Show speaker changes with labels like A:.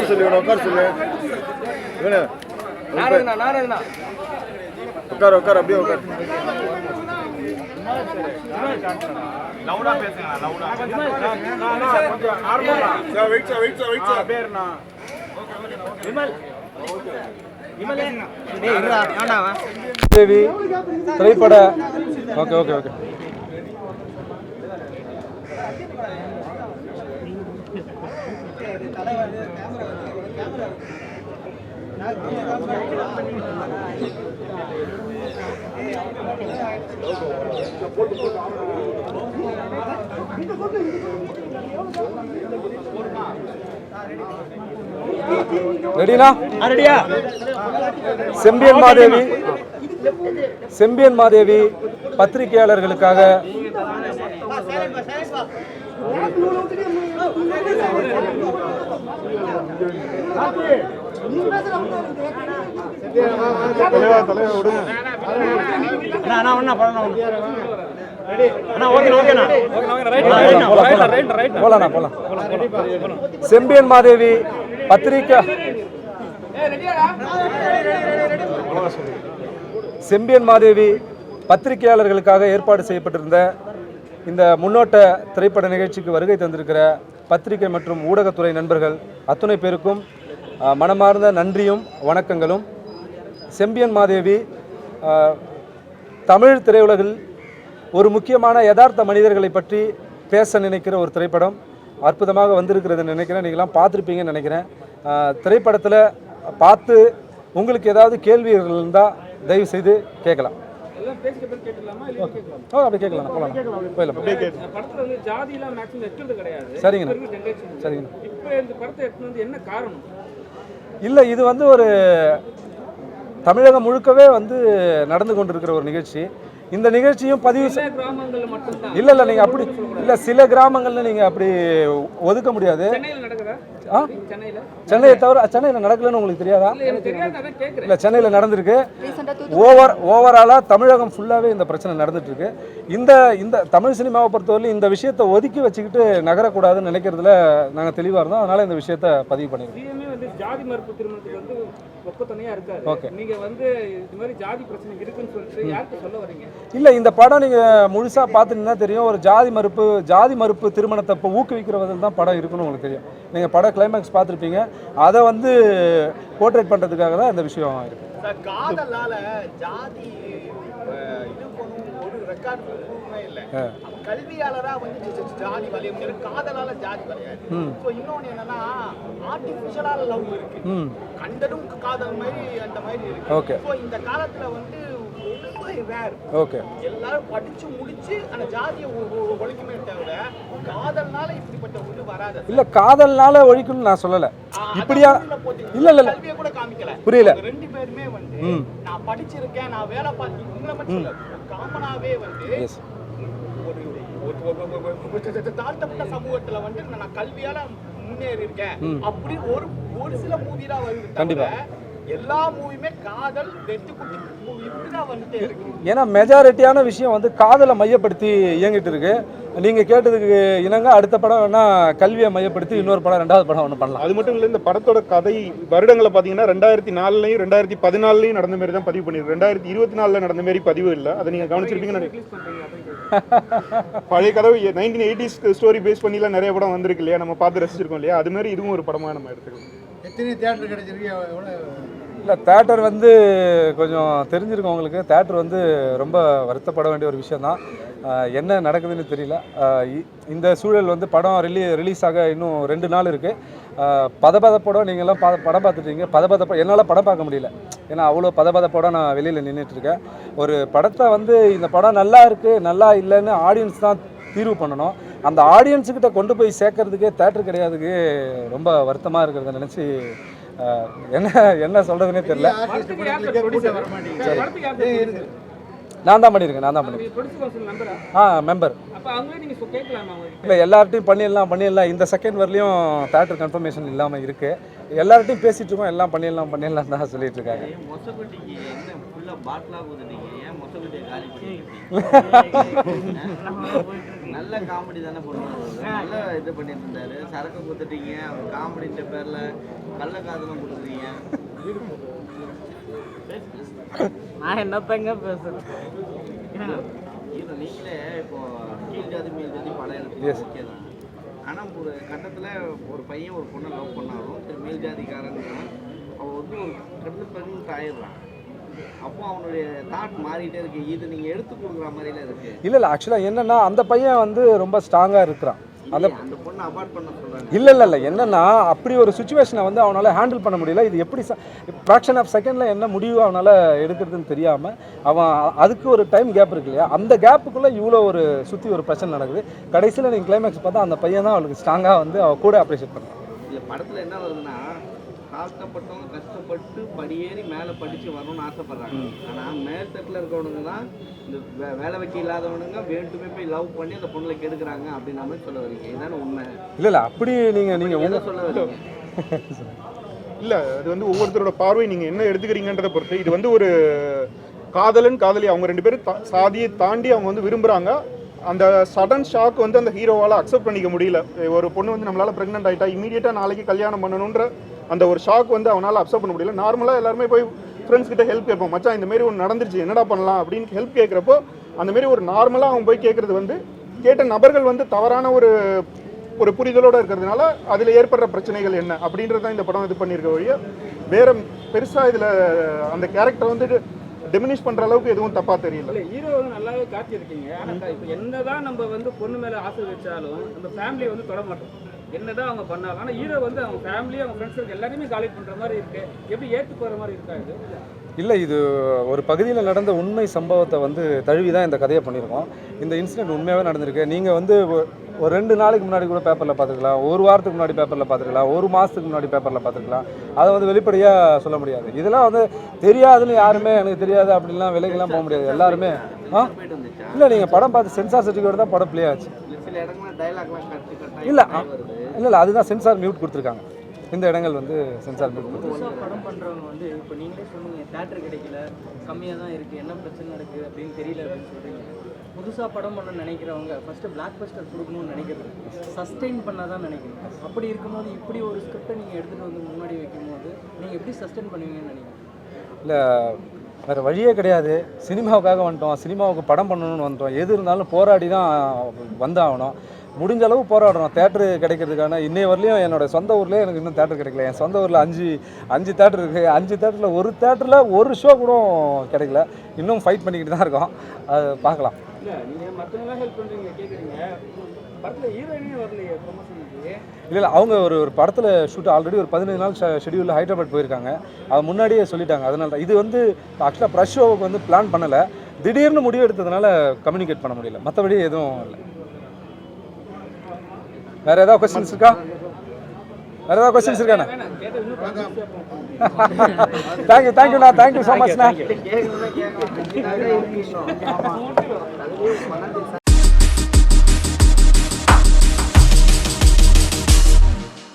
A: உட்கார சொல்லு இவனை உட்கார சொல்லு. இவனு உட்கார உட்கார அப்படியே உட்கார.
B: லவுடா பேசுங்க லவுடா.
A: Wait sir wait sir wait sir
B: பேருண்ணா
C: Devi திரைப்பட. Okay okay okay. ரெடினா?
D: ரெடியா?
C: செம்பியன் மாதேவி செம்பியன் மாதேவி பத்திரிகையாளர்களுக்காக
D: அண்ணா ஒண்ணா ஓகே ஓகேண்ணா
C: செம்பியன் மாதேவி பத்திரிக்கை. செம்பியன் மாதேவி பத்திரிகையாளர்களுக்காக ஏற்பாடு செய்யப்பட்டிருந்த இந்த முன்னோட்ட திரைப்பட நிகழ்ச்சிக்கு வருகை தந்திருக்கிற பத்திரிகை மற்றும் ஊடகத்துறை நண்பர்கள் அத்துணை பேருக்கும் மனமார்ந்த நன்றியும் வணக்கங்களும். செம்பியன் மாதேவி தமிழ் திரையுலகில் ஒரு முக்கியமான யதார்த்த மனிதர்களை பற்றி பேச நினைக்கிற ஒரு திரைப்படம். அற்புதமாக வந்திருக்கிறது நினைக்கிறேன். நீங்களாம் பார்த்துருப்பீங்கன்னு நினைக்கிறேன். திரைப்படத்தில் பார்த்து உங்களுக்கு ஏதாவது கேள்விகள் இருந்தால் தயவு செய்து கேட்கலாம். அப்படி கேட்கலாம். போகலாம் போயிடலாம். சரிங்கண்ணா. சரிங்கண்ணா.
E: இப்ப இந்த படத்தை எடுத்து வந்து என்ன காரணம்?
C: இல்லை இது வந்து ஒரு தமிழகம் முழுக்கவே வந்து நடந்து கொண்டிருக்கிற ஒரு நிகழ்ச்சி. இந்த நிகழ்ச்சியும் பதிவு இல்லை இல்லை நீங்கள் அப்படி இல்லை சில கிராமங்களில் நீங்கள் அப்படி ஒதுக்க முடியாது. ஆ?
E: சென்னையில
C: சென்னையை தவிர சென்னையில் நடக்கலன்னு உங்களுக்கு தெரியாதா?
E: இல்ல எனக்கு தெரியாது அதான் கேக்குறேன்.
C: இல்லை சென்னையில் நடந்திருக்கு. ஓவர் ஓவராலாக தமிழகம் ஃபுல்லாகவே இந்த பிரச்சனை நடந்துட்டு இருக்கு இந்த இந்த தமிழ் சினிமாவை பொறுத்தவரையிலும் இந்த விஷயத்தை ஒதுக்கி வச்சுக்கிட்டு நகரக்கூடாதுன்னு நினைக்கிறதுல நாங்கள் தெளிவாக இருந்தோம். அதனால் இந்த விஷயத்தை பதிவு பண்ணியிருக்கோம்.
E: மறுப்பு திருமணத்துக்கு வந்து ஒப்பத்தனையா இருக்காரு.
C: Okay.
E: நீங்க வந்து இது மாதிரி ஜாதி பிரச்சனை இருக்குன்னு சொல்லிட்டு யாருக்கு சொல்ல வரீங்க?
C: இல்லை இந்த படம் நீங்கள் முழுசாக பார்த்துட்டீங்கன்னா தெரியும். ஒரு ஜாதி மறுப்பு ஜாதி மறுப்பு திருமணத்தை இப்போ ஊக்குவிக்கிற விதத்தில் தான் படம் இருக்குன்னு உங்களுக்கு தெரியும். நீங்கள் படம் கிளைமேக்ஸ் பார்த்துருப்பீங்க. அதை வந்து போர்ட்ரேட் பண்ணுறதுக்காக தான் இந்த விஷயம் இருக்குது
B: கல்வியாளரா வந்து ஜாதி வளைய முடியாது காதலால ஜாதி வளையாது ஸோ இன்னொன்னு என்னன்னா ஆர்டிஃபிஷியலால லவ் இருக்கு. கண்டதும் காதல் மாதிரி அந்த மாதிரி இருக்கு.
C: ஓகே.
B: ஸோ இந்த காலத்துல வந்து
C: ஓகே.
B: எல்லாரும் படிச்சு முடிச்சு அந்த ஜாதியை ஒழிக்குமே தவிர காதல்னால இப்படிப்பட்ட ஒன்று வராது.
C: இல்லை காதல்னால ஒழிக்கணும்னு நான் சொல்லலை. இப்படியா இல்லை இல்லை இல்லை
B: காமிக்கல
C: புரியல
B: ரெண்டு பேருமே வந்து நான் படிச்சிருக்கேன் நான் வேலை பார்த்து உங்களை மட்டும் இல்ல காமனாவே வந்து ஒரு ஒரு- தாழ்த்தப்பட்ட சமூகத்துல வந்து நான் கல்வியால முன்னேறி இருக்கேன் அப்படி ஒரு ஒரு சில மூவி தான் வருது தவிர
C: கண்டிப்பா.
B: எல்லா மூவியுமே காதல் வெட்டு குட்டி movie இப்படிதான் வந்துட்டே இருக்கு.
C: ஏன்னா மெஜாரிட்டியான விஷயம் வந்து காதலை மையப்படுத்தி இயங்கிட்டு இருக்கு. நீங்கள் கேட்டதுக்கு இணங்க அடுத்த படம் வேணா கல்வியை மையப்படுத்தி இன்னொரு படம் ரெண்டாவது படம் ஒன்று பண்ணலாம்.
F: அது மட்டும் இல்லை இந்த படத்தோட கதை வருடங்களை பார்த்தீங்கன்னா ரெண்டாயிரத்தி நாலுலையும் ரெண்டாயிரத்தி பதினாலுலையும் நடந்த மாதிரி தான் பதிவு பண்ணிருக்கு ரெண்டாயிரத்தி இருபத்தி நாலில் நடந்த மாதிரி பதிவு இல்லை. அதை நீங்கள் கவனிச்சிருப்பீங்கன்னு நினைக்கிறேன். பழைய கதவு நைன்டீன் எயிட்டிஸ் ஸ்டோரி பேஸ் பண்ணிலாம் நிறைய படம் வந்திருக்கு இல்லையா? நம்ம பார்த்து ரசிச்சிருக்கோம் இல்லையா? அது மாதிரி இதுவும் ஒரு படமாக நம்ம எடுத்துக்கலாம்.
A: எத்தனை தேட்டர் கிடைச்சிருக்கு? எவ்வளோ
C: இல்லை தேட்டர் வந்து கொஞ்சம் தெரிஞ்சிருக்கும் உங்களுக்கு. தேட்டர் வந்து ரொம்ப வருத்தப்பட வேண்டிய ஒரு விஷயந்தான் என்ன நடக்குதுன்னு தெரியல. இ- இந்த சூழல் வந்து படம் ரிலீ ரிலீஸ் ஆக இன்னும் ரெண்டு நாள் இருக்குது பதபத படம் நீங்கள்லாம் பா படம் பார்த்துட்டீங்க. பதபத என்னால் படம் பார்க்க முடியல. ஏன்னா அவ்வளோ பதபதப்படம் நான் வெளியில் நின்றுட்டுருக்கேன் ஒரு படத்தை வந்து இந்த படம் நல்லா இருக்குது நல்லா இல்லைன்னு ஆடியன்ஸ் தான் தீர்வு பண்ணணும். அந்த ஆடியன்ஸுக்கிட்ட கொண்டு போய் சேர்க்கறதுக்கே தேட்டர் கிடையாதுக்கு ரொம்ப வருத்தமாக இருக்கிறத நினச்சி என்ன என்ன சொல்கிறதுனே
E: producer?
C: நான் தான் பண்ணியிருக்கேன் நான் தான் பண்ணியிருக்கேன். ஆ மெம்பர் இல்லை எல்லார்ட்டையும் பண்ணிடலாம் பண்ணிடலாம். இந்த செகண்ட் வரலையும் தேட்டர் கன்ஃபர்மேஷன் இல்லாமல் இருக்குது எல்லார்ட்டையும் பேசிட்டு இருக்கோம் எல்லாம் பண்ணிடலாம் பண்ணிடலாம் தான் சொல்லிட்டு இருக்காங்க.
D: நல்ல காமெடி தானே பண்ணுவாரு. நல்ல இது பண்ணிட்டு இருந்தாரு சரக்கு குத்துட்டீங்க அவர் காமெடின்ற பேர்ல கள்ள காதலும் கொடுக்குறீங்க
E: நான் என்னத்தங்க பேசுறேன்
D: இது நீங்களே இப்போ கீழ் ஜாதி மேல் ஜாதி படம் எடுத்து ஓகே தான். ஆனா ஒரு கட்டத்துல ஒரு பையன் ஒரு பொண்ணை லவ் பண்ணாலும் மேல் ஜாதிக்காரன் அவன் வந்து ஒரு கட்டத்தில் ப்ரெக்னென்ட் ஆயிடுறான் அப்போ அவனுடைய தாட் மாறிட்டே இருக்கு. இது நீங்க எடுத்து கொடுக்குற மாதிரில இருக்கு.
C: இல்லை இல்லை ஆக்சுவலாக என்னன்னா அந்த பையன் வந்து ரொம்ப ஸ்ட்ராங்காக இருக்கிறான். அந்த
D: பொண்ணை அபார்ட் பண்ண சொல்றாங்க.
C: இல்லை இல்லை இல்லை. என்னன்னா அப்படி ஒரு சுச்சுவேஷனை வந்து அவனால் ஹேண்டில் பண்ண முடியல. இது எப்படி ஃப்ராக்ஷன் ஆஃப் செகண்டில் என்ன முடிவு அவனால் எடுக்கிறதுன்னு தெரியாமல் அவன் அதுக்கு ஒரு டைம் கேப் இருக்கு இல்லையா? அந்த கேப்புக்குள்ளே இவ்வளோ ஒரு சுற்றி ஒரு பிரச்சனை நடக்குது. கடைசியில் நீங்கள் கிளைமேக்ஸ் பார்த்தா அந்த பையன் தான் அவளுக்கு ஸ்ட்ராங்காக வந்து அவ கூட அப்ரிஷியேட் பண்ணுறான்
D: படத்துல என்ன வருதுன்னா தாழ்த்தப்பட்டவங்க கஷ்டப்பட்டு படியேறி மேலே படிச்சு வரணும்னு ஆசைப்படுறாங்க. ஆனா மேல்தட்டில் இருக்கவனுங்க தான் இந்த வே- வேலை வெட்டி இல்லாதவனுங்க வேண்டுமே போய் லவ் பண்ணி அந்த பொண்ணை கெடுக்குறாங்க அப்படின்ற மாதிரி சொல்ல வரீங்க. இதானே உண்மை.
C: இல்லை இல்லை அப்படி நீங்கள் நீங்கள்
D: எதை சொல்ல வரீங்க?
F: இல்ல அது வந்து ஒவ்வொருத்தரோட பார்வை நீங்க என்ன எடுத்துக்கிறீங்கன்றத பொறுத்து. இது வந்து ஒரு காதலன் காதலி அவங்க ரெண்டு பேரும் சாதியை தாண்டி அவங்க வந்து விரும்புறாங்க. அந்த சடன் ஷாக் வந்து அந்த ஹீரோவால் அக்செப்ட் பண்ணிக்க முடியல. ஒரு பொண்ணு வந்து நம்மளால் ப்ரெக்னென்ட் ஆகிட்டா இமீடியட்டாக நாளைக்கு கல்யாணம் பண்ணணுன்ற அந்த ஒரு ஷாக் வந்து அவனால் அக்செப்ட் பண்ண முடியல. நார்மலாக எல்லாருமே போய் ஃப்ரெண்ட்ஸ் கிட்ட ஹெல்ப் கேட்போம். மச்சான் இந்த மாதிரி ஒன்று நடந்துருச்சு என்னடா பண்ணலாம்? அப்படின்னு ஹெல்ப் கேட்குறப்போ அந்தமாரி ஒரு நார்மலாக அவன் போய் கேட்குறது வந்து கேட்ட நபர்கள் வந்து தவறான ஒரு ஒரு புரிதலோடு இருக்கிறதுனால அதில் ஏற்படுற பிரச்சனைகள் என்ன? அப்படின்றது தான் இந்த படம் இது பண்ணியிருக்க வழிய. வேற பெருசாக இதில் அந்த கேரக்டர் வந்துட்டு டெமினிஷ் பண்ற அளவுக்கு எதுவும் தப்பா தெரியல.
E: இல்ல ஹீரோ வந்து நல்லாவே காட்டியிருக்கீங்க. ஆனா இப்போ என்னதான் நம்ம வந்து பொண்ணு மேல ஆசை வச்சாலும் நம்ம ஃபேமிலியை வந்து தொட மாட்டோம். என்னதான் அவங்க பண்ணாலும் ஆனா ஹீரோ வந்து அவங்க ஃபேமிலி அவங்க ஃப்ரெண்ட்ஸ் எல்லாருமே காலேஜ் பண்ற மாதிரி இருக்கு. எப்படி ஏத்து போற மாதிரி இருக்கா இது?
C: இல்லை இது ஒரு பகுதியில் நடந்த உண்மை சம்பவத்தை வந்து தழுவி தான் இந்த கதையை பண்ணியிருக்கோம். இந்த இன்சிடென்ட் உண்மையாகவே நடந்திருக்கு. நீங்கள் வந்து ஒரு ரெண்டு நாளைக்கு முன்னாடி கூட பேப்பரில் பார்த்துருக்கலாம். ஒரு வாரத்துக்கு முன்னாடி பேப்பரில் பார்த்துருக்கலாம். ஒரு மாதத்துக்கு முன்னாடி பேப்பரில் பார்த்துருக்கலாம். அதை வந்து வெளிப்படையாக சொல்ல முடியாது. இதெல்லாம் வந்து தெரியாதுன்னு யாருமே எனக்கு தெரியாது அப்படின்லாம் விலைக்கெல்லாம் போக முடியாது. எல்லாருமே ஆ? இல்லை நீங்கள் படம் பார்த்து சென்சார் சர்டிஃபிகேட் தான் படம் ப்ளே ஆச்சு.
D: இல்ல
C: இல்லை இல்லை அதுதான் சென்சார் மியூட் கொடுத்துருக்காங்க. இந்த இடங்கள் வந்து சென்சார்
G: படம் பண்ணுறவங்க வந்து இப்போ நீங்களே சொன்னீங்க தேட்டர் கிடைக்கல கம்மியாக தான் இருக்குது என்ன பிரச்சனை நடக்குது அப்படின்னு தெரியல அப்படின்னு சொல்கிறீங்க புதுசாக படம் பண்ண நினைக்கிறவங்க ஃபஸ்ட்டு பிளாக் பஸ்டர் கொடுக்கணும்னு நினைக்கிறது. சஸ்டெயின் பண்ண தான் நினைக்கிறேன் அப்படி இருக்கும்போது இப்படி ஒரு ஸ்கிரிப்டை நீங்கள் எடுத்துகிட்டு வந்து முன்னாடி வைக்கும்போது நீங்கள் எப்படி சஸ்டெயின் பண்ணுவீங்கன்னு நினைக்கிறேன்
C: இல்லை வேறு வழியே கிடையாது. சினிமாவுக்காக வந்துட்டோம். சினிமாவுக்கு படம் பண்ணணும்னு வந்துட்டோம். எது இருந்தாலும் போராடி தான் வந்தாகணும். முடிஞ்ச அளவு போராடுறோம். தேட்டரு கிடைக்கிறதுக்கான இன்னைய வரலையும் என்னோட சொந்த ஊர்லேயே எனக்கு இன்னும் தேட்டர் கிடைக்கல. என் சொந்த ஊரில் அஞ்சு அஞ்சு தேட்டர் இருக்குது அஞ்சு தேட்டரில் ஒரு தேட்டரில் ஒரு ஷோ கூட கிடைக்கல. இன்னும் ஃபைட் பண்ணிக்கிட்டு தான் இருக்கோம். அது பார்க்கலாம்.
E: இல்ல
C: இல்லை அவங்க ஒரு ஒரு படத்தில் ஷூட் ஆல்ரெடி ஒரு பதினஞ்சு நாள் ஷெடியூலில் ஹைதராபாத் போயிருக்காங்க. அது முன்னாடியே சொல்லிட்டாங்க. அதனால தான். இது வந்து ஆக்சுவலாக ப்ரெஷ் ஷோவுக்கு வந்து பிளான் பண்ணலை. திடீர்னு முடிவு எடுத்ததுனால கம்யூனிகேட் பண்ண முடியல. மற்றபடி எதுவும் இல்லை. வேற ஏதாவது கொஸ்டின்ஸ் இருக்கா? வேற ஏதாவது கொஸ்டின்ஸ் இருக்காண்ணா தேங்க்யூ தேங்க்யூண்ணா தேங்க்யூ ஸோ மச்ண்ணா